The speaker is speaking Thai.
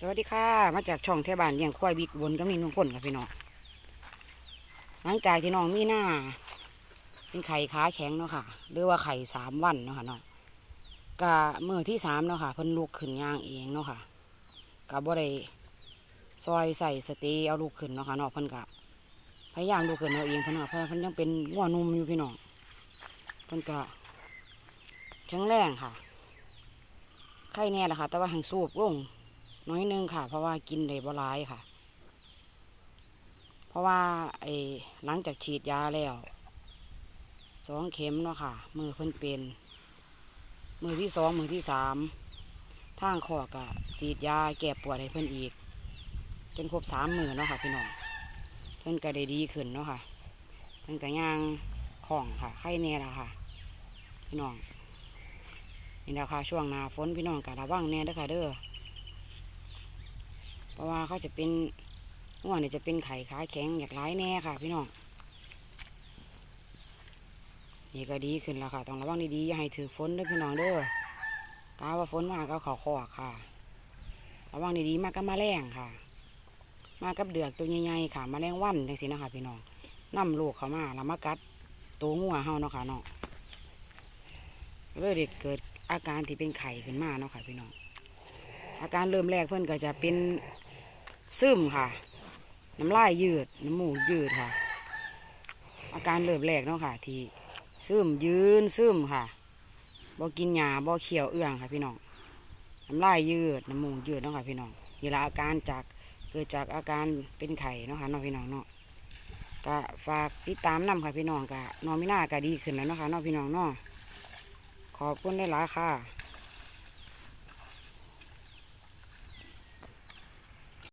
สวัสดีค่ะ มาจากช่องเทบานเลี้ยงควายบิ๊กบนก็มีน้องพ่นกับพี่น้องหลังจากที่น้องมีหน้า เป็นไข่ขาแข็งเนาะค่ะหรือว่าไข่สามวันเนาะค่ะเนาะกะมือที่สามเนาะค่ะเพิ่นลุกขึ้นย่างเองเนาะค่ะกะบ่ได้ซอยใส่สตีเอาลูกขึ้นเนาะค่ะเนาะเพิ่นกะพยายามลูกขึ้นเอาเองเพิ่นว่าเพราะว่าเพิ่นยังเป็นงัวนุ่มอยู่พี่น้องเพิ่นกะแข็งแรงค่ะไข่แน่แหละค่ะ แต่ว่าแห่งสูบลง น้อยนึงค่ะ เพราะว่ากินได้บ่หลายค่ะ เพราะว่าไอ้หลังจากฉีดยาแล้วสองเข็มเนาะค่ะ มือเพิ่นเป็น มือที่สองมือที่สามทางคอกะฉีดยาแก้ปวดให้เพิ่นอีก จนครบสามมือเนาะค่ะพี่น้องเพิ่นก็ได้ดีขึ้นเนาะค่ะเพิ่นก็ย่างของค่ะไข้แน่ละค่ะ พี่น้องนี่แหละคะช่วงหน้าฝนพี่น้องกะระวังแน่เด้อค่ะเด้อ เพราะว่าเขาจะเป็นหัวเนี่ยจะเป็นไข่ขาแข็งอยากร้ายแน่ค่ะ พี่น้องนี่ก็ดีขึ้นแล้วค่ะต้องระวังดีๆอย่าให้ถือฝนเด้วยพี่น้องเด้อกาว่าฝนมาก็เขาคอกค่ะ ระวังดีๆมากก็มาแรงค่ะ มากับเดือกตัวใหญ่ๆค่ะ มาแรงวันจังสินะคะพี่น้องนำลูกเขามาแล้วมากัดตัวงัวเฮาเนาะค่ะเนาะเลยเด็กเกิดอาการที่เป็นไข่ขึ้นมาเนาะค่ะพี่น้องอาการเริ่มแรกเพื่อนก็จะเป็น ซึมค่ะ น้ำลายยืด น้ำมูกยืดค่ะ อาการเริ่มแรกเนาะค่ะ ที่ซึมยืนซึมค่ะบ่กินยาบ่เขียวเอื้องค่ะพี่น้องน้ำลายยืดน้ำมูกยืดเนาะค่ะพี่น้องนี่ละอาการจากเกิดจากอาการเป็นไข่เนาะค่ะเนาะพี่น้องเนาะก็ฝากติดตามนำค่ะพี่น้องก็นอนไม่น่าก็ดีขึ้นแล้วเนาะค่ะเนาะพี่น้องเนาะขอบคุณได้หลายค่ะ